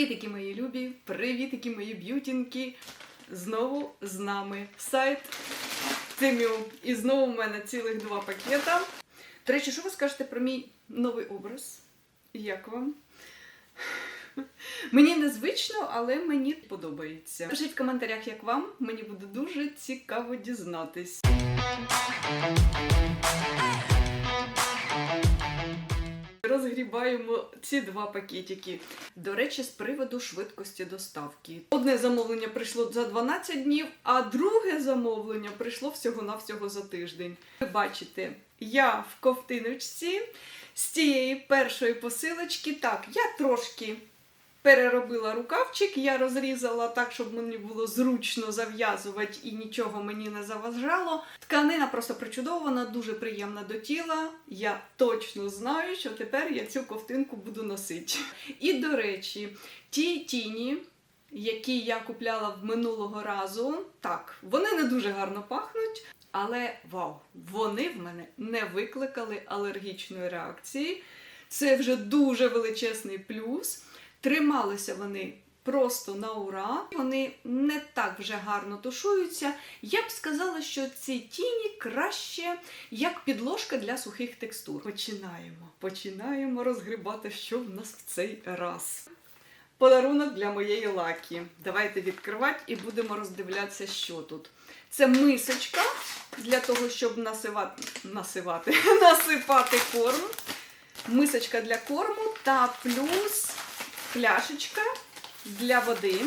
Привітики, мої любі! Привітики, мої б'ютінки! Знову з нами сайт Тимю. І знову в мене цілих два пакета. До речі, що ви скажете про мій новий образ? Як вам? Мені незвично, але мені подобається. Пишіть в коментарях, як вам. Мені буде дуже цікаво дізнатись. Розгрібаємо ці два пакетики. До речі, з приводу швидкості доставки. Одне замовлення прийшло за 12 днів, а друге замовлення прийшло всього-навсього за тиждень. Ви бачите, я в ковтиночці з цієї першої посилочки. Так, я трошки переробила рукавчик, я розрізала так, щоб мені було зручно зав'язувати і нічого мені не заважало. Тканина просто причудована, дуже приємна до тіла. Я точно знаю, що тепер я цю ковтинку буду носити. І до речі, ті тіні. Які я купляла в минулого разу, так, вони не дуже гарно пахнуть, але вау, вони в мене не викликали алергічної реакції. Це вже дуже величезний плюс. Трималися вони просто на ура. Вони не так вже гарно тушуються. Я б сказала, що ці тіні краще як підложка для сухих текстур. Починаємо. Починаємо розгрібати, що в нас в цей раз. Подарунок для моєї лакі. Давайте відкривати і будемо роздивлятися, що тут. Це мисочка для того, щоб насивати, насивати, насипати корм. Мисочка для корму та плюс пляшечка для води.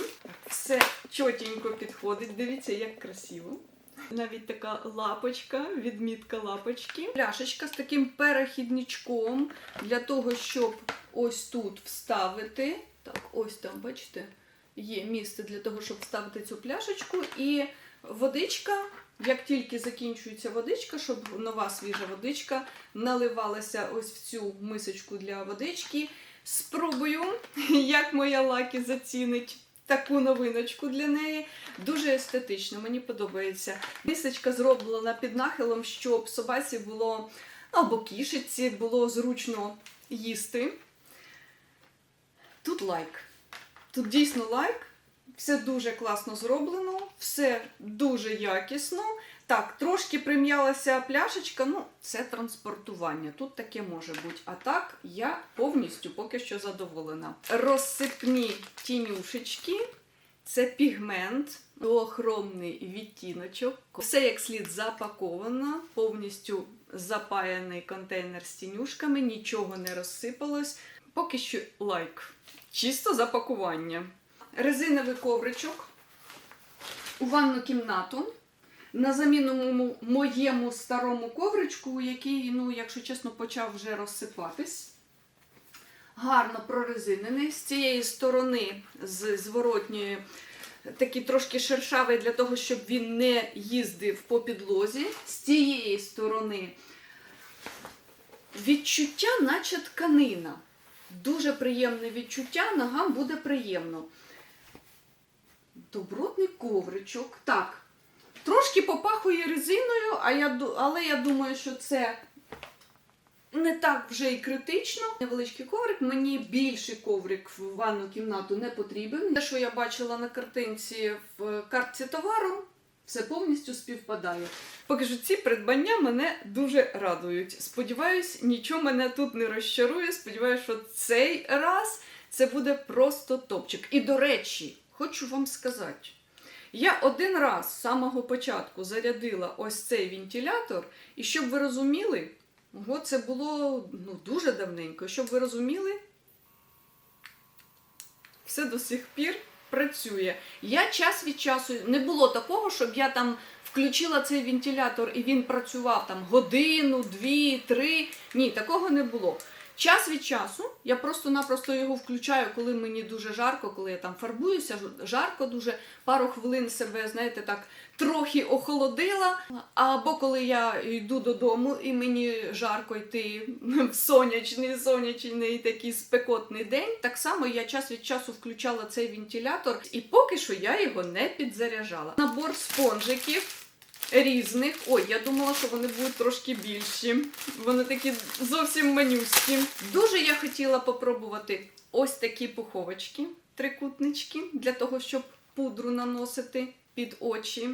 Все чотенько підходить. Дивіться, як красиво. Навіть така лапочка, відмітка лапочки. Пляшечка з таким перехідничком для того, щоб ось тут вставити. Так, ось там, бачите, є місце для того, щоб вставити цю пляшечку. І водичка, як тільки закінчується водичка, щоб нова свіжа водичка наливалася ось в цю мисочку для водички. Спробую, як моя лакі зацінить таку новиночку для неї. Дуже естетично, мені подобається. Мисочка зроблена під нахилом, щоб собаці було або кішиці було зручно їсти. Тут лайк. Тут дійсно лайк. Все дуже класно зроблено, все дуже якісно. Так, трошки прим'ялася пляшечка, ну, це транспортування. Тут таке може бути. А так, я повністю поки що задоволена. Розсипні тінюшечки, це пігмент, охромний відтіночок. Все як слід запаковано, повністю запаяний контейнер з тінюшками, нічого не розсипалось. Поки що лайк. Чисто запакування. Резиновий ковричок у ванну кімнату. На заміну моєму- старому ковричку, який, ну, якщо чесно, почав вже розсипатись. Гарно прорезинений. З цієї сторони, з зворотньої, такий трошки шершавий для того, щоб він не їздив по підлозі. З цієї сторони відчуття, наче тканина. Дуже приємне відчуття, ногам буде приємно. Добротний ковричок. Так, Трошки попахує резиною, а я, але я думаю, що це не так вже і критично. Невеличкий коврик, мені більший коврик в ванну кімнату не потрібен. Те, що я бачила на картинці в картці товару, все повністю співпадає. Поки що ці придбання мене дуже радують. Сподіваюсь, нічого мене тут не розчарує. Сподіваюсь, що цей раз це буде просто топчик. І до речі, хочу вам сказати. Я один раз з самого початку зарядила ось цей вентилятор, і щоб ви розуміли, ого, це було ну, дуже давненько. Щоб ви розуміли, все до сих пір працює. Я час від часу не було такого, щоб я там включила цей вентилятор і він працював там годину, дві, три. Ні, такого не було. Час від часу я просто-напросто його включаю, коли мені дуже жарко, коли я там фарбуюся, жарко дуже, пару хвилин себе, знаєте, так трохи охолодила. Або коли я йду додому і мені жарко йти в сонячний, сонячний такий спекотний день. Так само я час від часу включала цей вентилятор, і поки що я його не підзаряджала. Набор спонжиків різних. Ой, я думала, що вони будуть трошки більші. Вони такі зовсім манюські. Дуже я хотіла попробувати ось такі пуховочки. трикутнички для того, щоб пудру наносити під очі,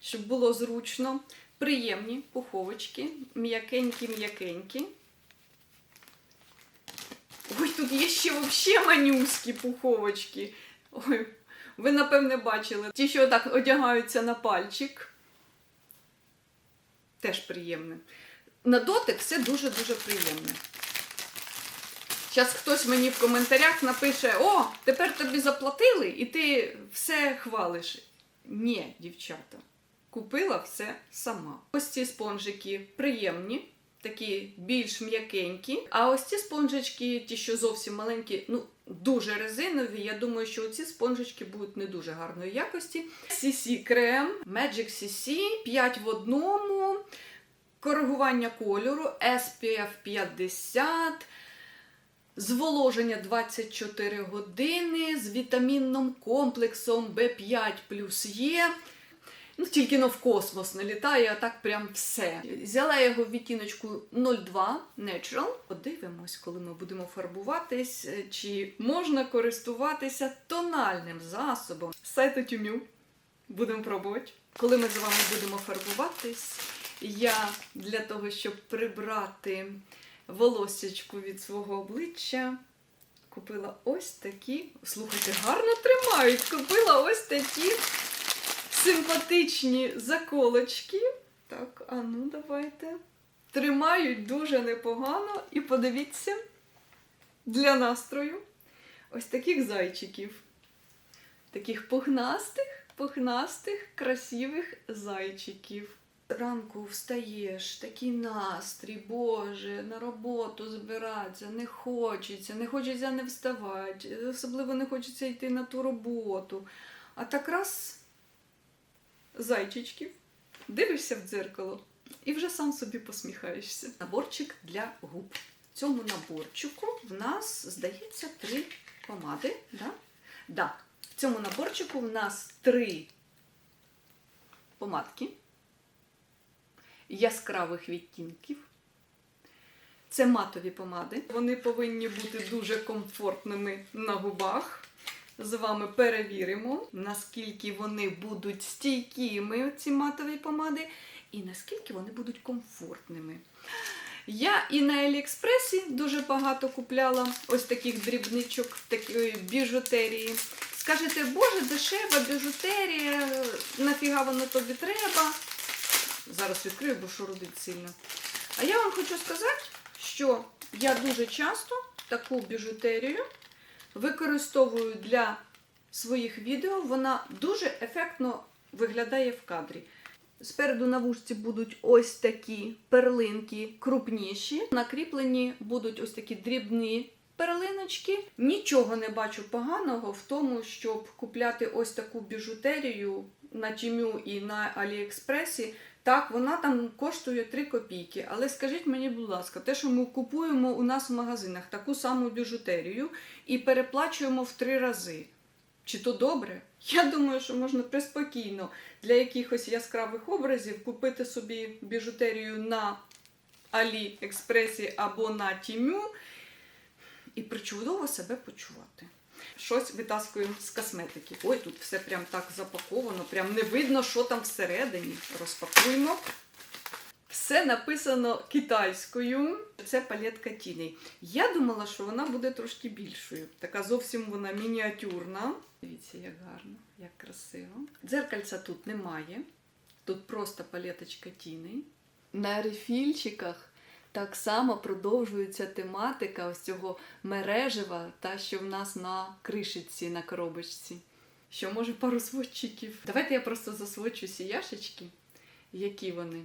щоб було зручно. Приємні пуховочки, м'якенькі-м'якенькі. Ой, тут є ще взагалі манюські пуховочки. Ой, ви напевне бачили. Ті, що так одягаються на пальчик. Теж приємне. На дотик все дуже-дуже приємне. Зараз хтось мені в коментарях напише: О, тепер тобі заплатили, і ти все хвалиш. Ні, дівчата, купила все сама. Ось ці спонжики приємні, такі більш м'якенькі. А ось ці спонжички, ті, що зовсім маленькі, ну, дуже резинові. Я думаю, що ці спонжички будуть не дуже гарної якості. CC крем, Magic CC, 5 в одному, коригування кольору, SPF 50. Зволоження 24 години з вітамінним комплексом B5 плюс Є. Ну, тільки но в космос не літає, а так прям все. Взяла його в відтіночку 02 Natural. Подивимось, коли ми будемо фарбуватись, е, чи можна користуватися тональним засобом сайту Tumi. Будемо пробувати. Коли ми з вами будемо фарбуватись, я для того, щоб прибрати волосечку від свого обличчя. Купила ось такі, слухайте, гарно тримають. Купила ось такі симпатичні заколочки. Так, а ну давайте. Тримають дуже непогано. І подивіться, для настрою ось таких зайчиків. Таких пухнастих, пухнастих, красивих зайчиків. Ранку встаєш, такий настрій, Боже, на роботу збиратися, не хочеться, не хочеться не вставати, особливо не хочеться йти на ту роботу. А так раз зайчичків, дивишся в дзеркало і вже сам собі посміхаєшся. Наборчик для губ. В цьому наборчику в нас, здається, три помади. Да? Да. В цьому наборчику в нас три помадки яскравих відтінків. Це матові помади. Вони повинні бути дуже комфортними на губах. З вами перевіримо, наскільки вони будуть стійкими, ці матові помади, і наскільки вони будуть комфортними. Я і на Аліекспресі дуже багато купляла ось таких дрібничок, такої біжутерії. Скажете, боже, дешева біжутерія, нафіга воно тобі треба? Зараз відкрию, бо шурудить сильно. А я вам хочу сказати, що я дуже часто таку біжутерію використовую для своїх відео. Вона дуже ефектно виглядає в кадрі. Спереду на вушці будуть ось такі перлинки крупніші. Накріплені будуть ось такі дрібні перлиночки. Нічого не бачу поганого в тому, щоб купляти ось таку біжутерію на Тімю і на Аліекспресі. Так, вона там коштує 3 копійки. Але скажіть мені, будь ласка, те, що ми купуємо у нас в магазинах таку саму біжутерію і переплачуємо в три рази. Чи то добре? Я думаю, що можна приспокійно для якихось яскравих образів купити собі біжутерію на Аліекспресі або на Тімю і причудово себе почувати. Щось витаскуємо з косметики. Ой, тут все прям так запаковано, прям не видно, що там всередині. Розпакуємо. Все написано китайською. Це палетка тіней. Я думала, що вона буде трошки більшою. Така зовсім вона мініатюрна. Дивіться, як гарно, як красиво. Дзеркальця тут немає. Тут просто палеточка тіней. На рефільчиках так само продовжується тематика ось цього мережева, та що в нас на кришиці, на коробочці. Що може пару сводчиків. Давайте я просто засвочу сіяшечки, які вони.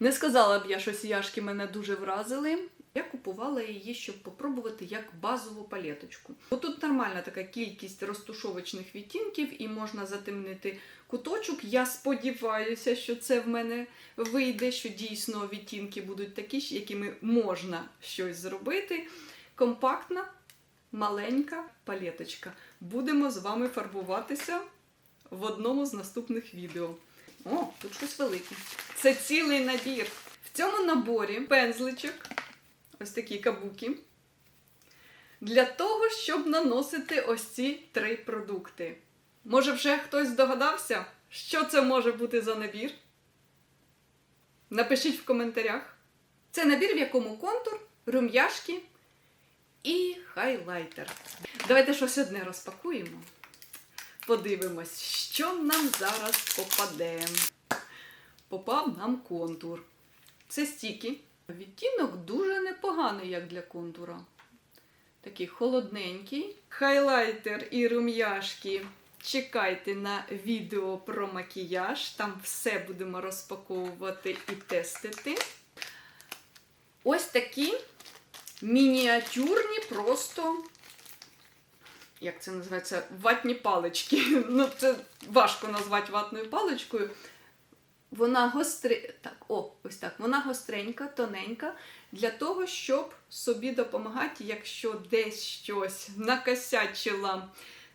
Не сказала б я, що сіяшки мене дуже вразили. Я купувала її, щоб попробувати як базову палеточку. Бо тут нормальна така кількість розтушовочних відтінків і можна затемнити куточок. Я сподіваюся, що це в мене вийде, що дійсно відтінки будуть такі, якими можна щось зробити. Компактна, маленька палеточка. Будемо з вами фарбуватися в одному з наступних відео. О, тут щось велике. Це цілий набір. В цьому наборі пензличок, ось такі кабуки, для того, щоб наносити ось ці три продукти. Може, вже хтось здогадався, що це може бути за набір? Напишіть в коментарях. Це набір, в якому контур, рум'яшки і хайлайтер. Давайте щось одне розпакуємо. Подивимось, що нам зараз попаде. Попав нам контур. Це стіки. Відтінок дуже непоганий, як для контура. Такий холодненький. Хайлайтер і рум'яшки. Чекайте на відео про макіяж. Там все будемо розпаковувати і тестити. Ось такі мініатюрні, просто, як це називається, ватні палички. Ну, це важко назвати ватною паличкою. Вона гостри... так, о, ось так. Вона гостренька, тоненька, для того, щоб собі допомагати, якщо десь щось накосячила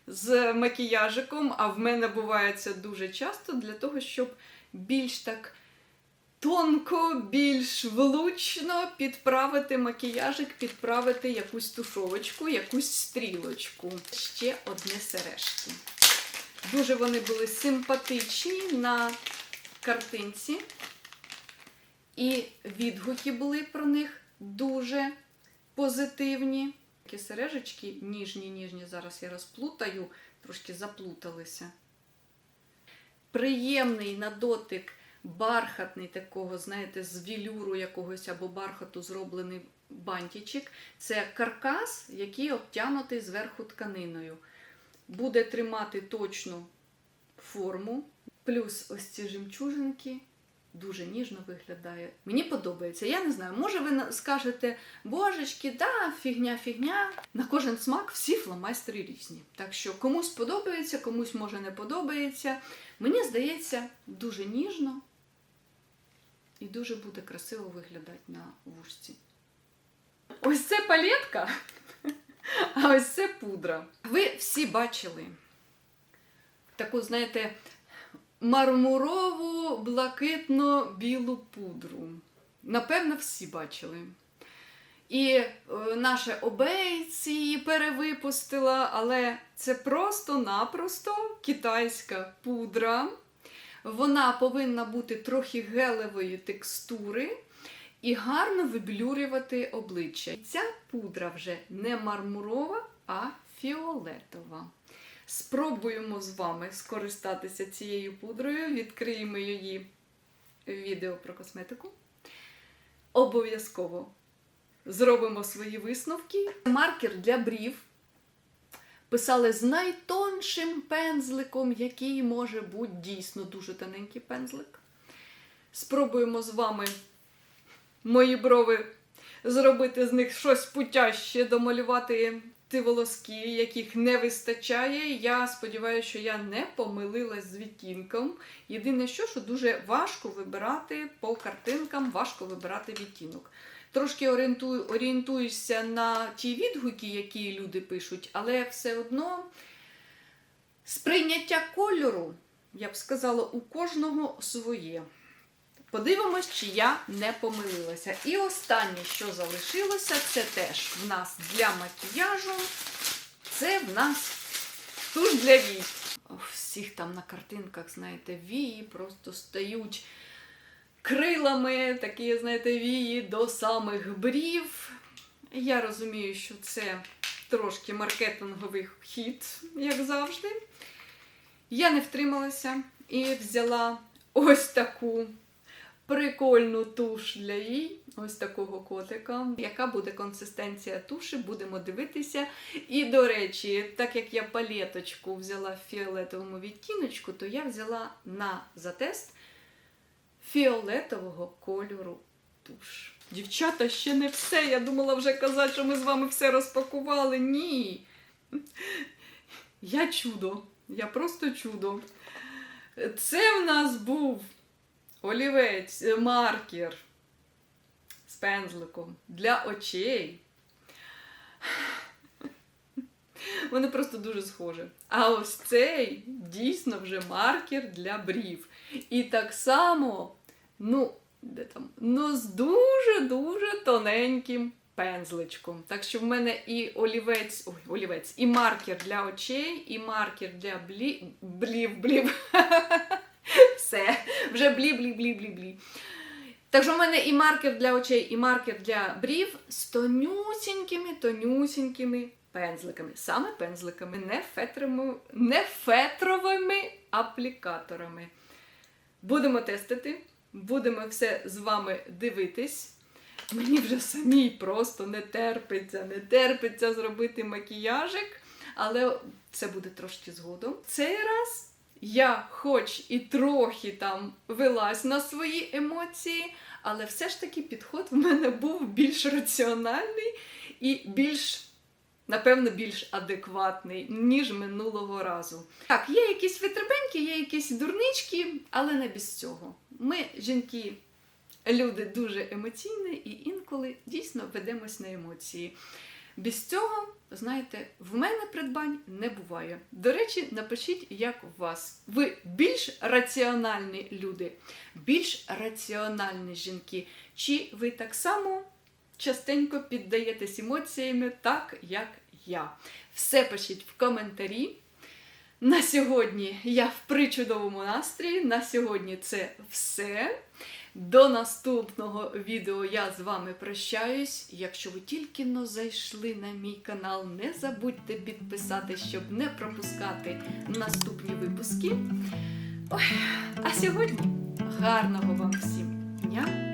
з макіяжиком, а в мене буває це дуже часто, для того, щоб більш так тонко, більш влучно підправити макіяжик, підправити якусь тушовочку, якусь стрілочку. Ще одне сережки. Дуже вони були симпатичні на картинці. І відгуки були про них дуже позитивні. Такі сережечки ніжні, ніжні, зараз я розплутаю, трошки заплуталися. Приємний на дотик, бархатний такого, знаєте, з вілюру якогось або бархату зроблений бантичок. Це каркас, який обтянутий зверху тканиною. Буде тримати точну форму. Плюс ось ці жемчужинки дуже ніжно виглядає. Мені подобається. Я не знаю, може ви скажете, божечки, да, фігня, фігня. На кожен смак всі фломастери різні. Так що комусь подобається, комусь може не подобається. Мені здається, дуже ніжно і дуже буде красиво виглядати на вушці. Ось це палетка, а ось це пудра. Ви всі бачили таку, знаєте, мармурову блакитно-білу пудру. Напевно, всі бачили. І е, наша обейці її перевипустила, але це просто-напросто китайська пудра. Вона повинна бути трохи гелевої текстури і гарно виблюрювати обличчя. Ця пудра вже не мармурова, а фіолетова. Спробуємо з вами скористатися цією пудрою, відкриємо її відео про косметику. Обов'язково зробимо свої висновки. Маркер для брів писали з найтоншим пензликом, який може бути дійсно дуже тоненький пензлик. Спробуємо з вами мої брови зробити з них щось путяще, домалювати ті волоски, яких не вистачає. Я сподіваюся, що я не помилилась з відтінком. Єдине, що, що дуже важко вибирати по картинкам, важко вибирати відтінок. Трошки орієнтую, орієнтуюся на ті відгуки, які люди пишуть, але все одно сприйняття кольору, я б сказала, у кожного своє. Подивимось, чи я не помилилася. І останнє, що залишилося, це теж в нас для макіяжу. Це в нас туш для вій. Всіх там на картинках, знаєте, вії просто стають крилами, такі, знаєте, вії до самих брів. Я розумію, що це трошки маркетинговий хід, як завжди. Я не втрималася і взяла ось таку прикольну туш для їй, ось такого котика. Яка буде консистенція туші, будемо дивитися. І, до речі, так як я палеточку взяла в фіолетовому відтіночку, то я взяла на затест фіолетового кольору туш. Дівчата, ще не все. Я думала вже казати, що ми з вами все розпакували. Ні. Я чудо. Я просто чудо. Це в нас був олівець, е, маркер з пензликом для очей. Вони просто дуже схожі. А ось цей дійсно вже маркер для брів. І так само, ну, де там, ну, з дуже-дуже тоненьким пензличком. Так що в мене і олівець, ой, олівець, і маркер для очей, і маркер для блі, блів, блів. Все, вже блі, блі, блі, блі, блі. Так що в мене і маркер для очей, і маркер для брів з тонюсінькими, тонюсінькими пензликами. Саме пензликами, не, фетровими, не фетровими аплікаторами. Будемо тестити, будемо все з вами дивитись. Мені вже самій просто не терпиться, не терпиться зробити макіяжик, але це буде трошки згодом. Цей раз я, хоч і трохи там велась на свої емоції, але все ж таки підход в мене був більш раціональний і більш. Напевно, більш адекватний, ніж минулого разу. Так, є якісь витребеньки, є якісь дурнички, але не без цього. Ми, жінки, люди дуже емоційні і інколи дійсно ведемось на емоції. Без цього, знаєте, в мене придбань не буває. До речі, напишіть, як у вас. Ви більш раціональні люди, більш раціональні жінки, чи ви так само частенько піддаєтесь емоціями, так як я. Все пишіть в коментарі. На сьогодні я в причудовому настрої. На сьогодні це все. До наступного відео я з вами прощаюсь. Якщо ви тільки но зайшли на мій канал, не забудьте підписати, щоб не пропускати наступні випуски. Ой, а сьогодні гарного вам всім дня!